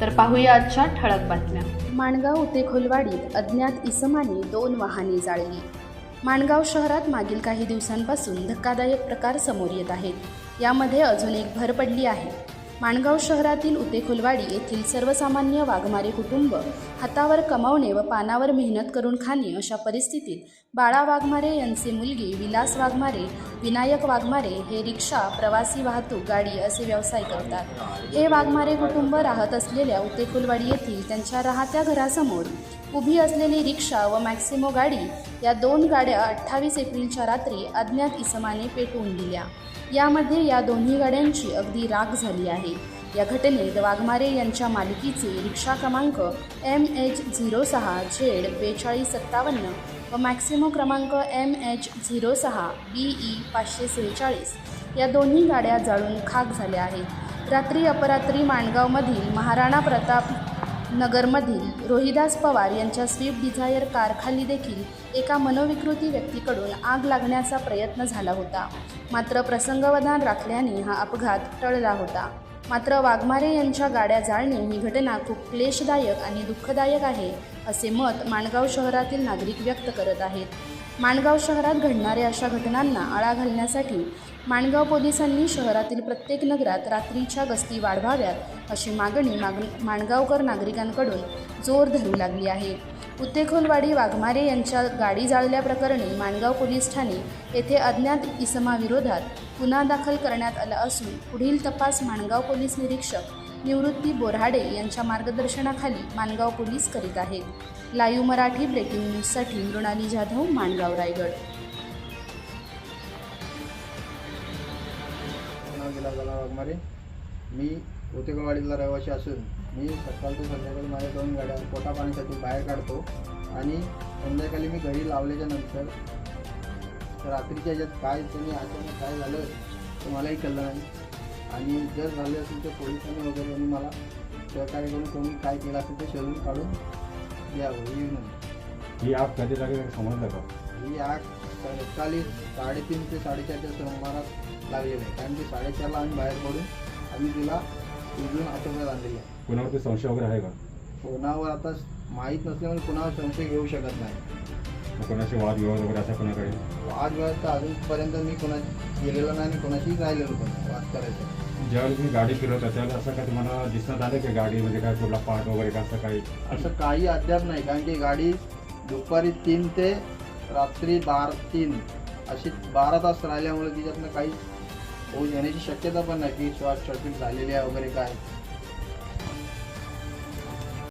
तर पाहूया आजच्या ठळक बातम्या. माणगाव उतेखोलवाडीत अज्ञात इसमाने दोन वाहने जाळली. माणगाव शहरात मागील काही दिवसांपासून धक्कादायक प्रकार समोर येत आहेत. यामध्ये अजून एक भर पडली आहे. माणगाव शहरातील उतेखुलवाडी येथील सर्वसामान्य वाघमारे कुटुंब हातावर कमावणे व पानावर मेहनत करून खाणे अशा परिस्थितीत बाळा वाघमारे यांचे मुलगी विलास वाघमारे विनायक वाघमारे हे रिक्षा प्रवासी वाहतूक गाडी असे व्यवसाय करतात. हे वाघमारे कुटुंब राहत असलेल्या उतेकुलवाडी येथील त्यांच्या राहत्या घरासमोर उभी असलेली रिक्षा व मॅक्सिमो गाडी या दोन गाड्या अठ्ठावीस एप्रिलच्या रात्री अज्ञात इसमाने पेटवून दिल्या. यामध्ये या दोन्ही गाड्यांची अगदी राग झाली आहे. या घटनेत वाघमारे यांच्या मालकीचे रिक्षा क्रमांक एम एच झिरो सहा झेड बेचाळीस सत्तावन्न व मॅक्सिमो क्रमांक एम एच झिरो सहा बी ई पाचशे सेहेचाळीस या दोन्ही गाड्या जाळून खाक झाल्या आहेत. रात्री अपरात्री माणगावमधील महाराणा प्रताप नगरमधील रोहिदास पवार यांच्या स्विफ्ट डिझायर कारखाली देखील एका मनोविकृती व्यक्तीकडून आग लागण्याचा प्रयत्न झाला होता. मात्र प्रसंगवधान राखल्याने हा अपघात टळला होता. मात्र वाघमारे यांच्या गाड्या जाळणे ही घटना खूप क्लेशदायक आणि दुःखदायक आहे असे मत माणगाव शहरातील नागरिक व्यक्त करत आहेत. माणगाव शहरात घडणाऱ्या अशा घटनांना आळा घालण्यासाठी माणगाव पोलिसांनी शहरातील प्रत्येक नगरात रात्रीच्या गस्ती वाढवाव्यात अशी मागणी माग माणगावकर नागरिकांकडून जोर धरू लागली आहे. उत्तेखोलवाडी वाघमारे यांच्या गाडी जाळल्याप्रकरणी माणगाव पोलीस ठाणे येथे अज्ञात इसमाविरोधात गुन्हा दाखल करण्यात आला असून पुढील तपास माणगाव पोलीस निरीक्षक निवृत्ती बोऱ्हाडे यांच्या मार्गदर्शनाखाली माणगाव पोलीस करीत आहेत. लाईव्ह मराठी ब्रेकिंग न्यूजसाठी मृणाली जाधव माणगाव रायगड. मी उतेकवाडीला रहिवासी असून मी सकाळ ते संध्याकाळी माझ्या दोन गाड्या पोटा पाण्यासाठी बाहेर काढतो आणि संध्याकाळी मी घरी लावल्याच्या नंतर रात्रीच्या ह्याच्यात काय त्यांनी अचानक काय झालं ते मलाही कळलं नाही. आणि जर झालं असेल तर पोलिसांनी वगैरे यांनी मला सहकार्य करून कोणी काय केलं असेल ते शोधून काढून द्यावं. ही विनंती. ही आग कधी लागेल समजलं का? ही आग सकाळी साडेतीन ते साडेचारच्या सुमारास लागलेली आहे. कारण की साडेचारला आम्ही बाहेर पडून आम्ही तिला उजळून आटोक्यात आणलेली आहे. कुणावरती संशय वगैरे आहे का? कोणावर आता माहीत नसल्यामुळे कोणावर संशय घेऊ शकत नाही. कोणाशी वाद विवाद वगैरे असा कोणाकडे? वादविवाद तर अजूनपर्यंत मी कोणा गेलेलो नाही आणि कोणाशीच राहिलेलो पण वाद करायचं. ज्यावेळी तुम्ही गाडी फिरवता त्यावेळेला असं काय तुम्हाला दिसण्यात आलं की गाडीमध्ये काय कुठला पार्ट वगैरे का असं काही? असं काही अद्याप नाही कारण की गाडी दुपारी तीन ते रात्री बारा तीन अशी बारा तास राहिल्यामुळे तिच्यातनं काही होऊ येण्याची शक्यता पण नाही की शॉर्ट सर्किट झालेली आहे वगैरे काय.